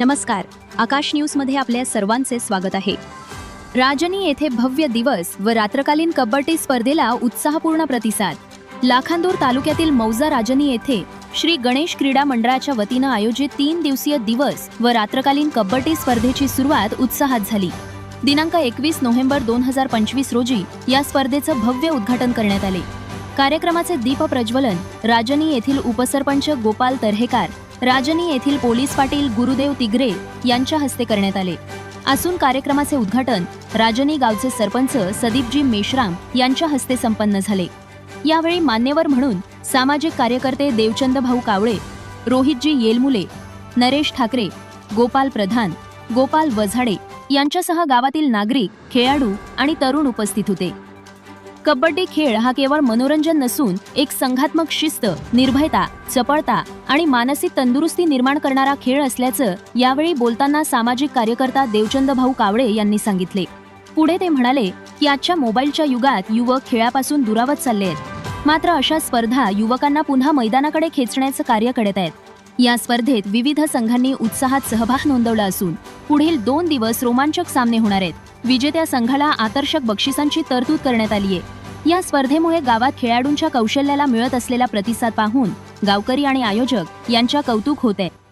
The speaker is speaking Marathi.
नमस्कार. आकाश न्यूजमध्ये आपल्या सर्वांचे स्वागत आहे. राजनी येथे भव्य दिवस व रात्रकालीन कबड्डी स्पर्धेला उत्साहपूर्ण प्रतिसाद. लाखांदूर तालुक्यातील मौजा राजनी येथे श्री गणेश क्रीडा मंडळाच्या वतीनं आयोजित तीन दिवसीय दिवस व रात्रकालीन कबड्डी स्पर्धेची सुरुवात उत्साहात झाली. दिनांक एकवीस नोव्हेंबर दोन हजार पंचवीस रोजी या स्पर्धेचं भव्य उद्घाटन करण्यात आले. कार्यक्रमाचे दीप प्रज्वलन. राजनी येथील उपसरपंच गोपाल तर्हेकार राजनी येथील पोलीस पाटील गुरुदेव तिगरे यांच्या हस्ते करण्यात आले. असून कार्यक्रमाचे उद्घाटन राजनी गावचे सरपंच सदीपजी मेश्राम यांच्या हस्ते संपन्न झाले. यावेळी मान्यवर म्हणून सामाजिक कार्यकर्ते देवचंद भाऊ कावळे रोहितजी येलमुले नरेश ठाकरे गोपाल प्रधान गोपाल वझाडे यांच्यासह गावातील नागरिक खेळाडू आणि तरुण उपस्थित होते. कबड्डी खेळ हा केवळ मनोरंजन नसून एक संघात्मक शिस्त निर्भयता चपळता आणि मानसिक तंदुरुस्ती निर्माण करणारा खेळ असल्याचं यावेळी बोलताना सामाजिक कार्यकर्ता देवचंद भाऊ कावळे यांनी सांगितले. पुढे ते म्हणाले की आजच्या मोबाईलच्या युगात युवक खेळापासून दुरावत चालले आहेत. मात्र अशा स्पर्धा युवकांना पुन्हा मैदानाकडे खेचण्याचं कार्य करत आहेत. या स्पर्धेत विविध संघांनी उत्साहात सहभाग नोंदवला असून पुढील दोन दिवस रोमांचक सामने होणार आहेत. विजेत्या संघाला आकर्षक बक्षिसांची तरतूद करण्यात आली आहे. या स्पर्धेमुळे गावात खेळाडूंच्या कौशल्याला मिळत असलेला प्रतिसाद पाहून गावकरी आणि आयोजक यांच्या कौतुक होत आहे.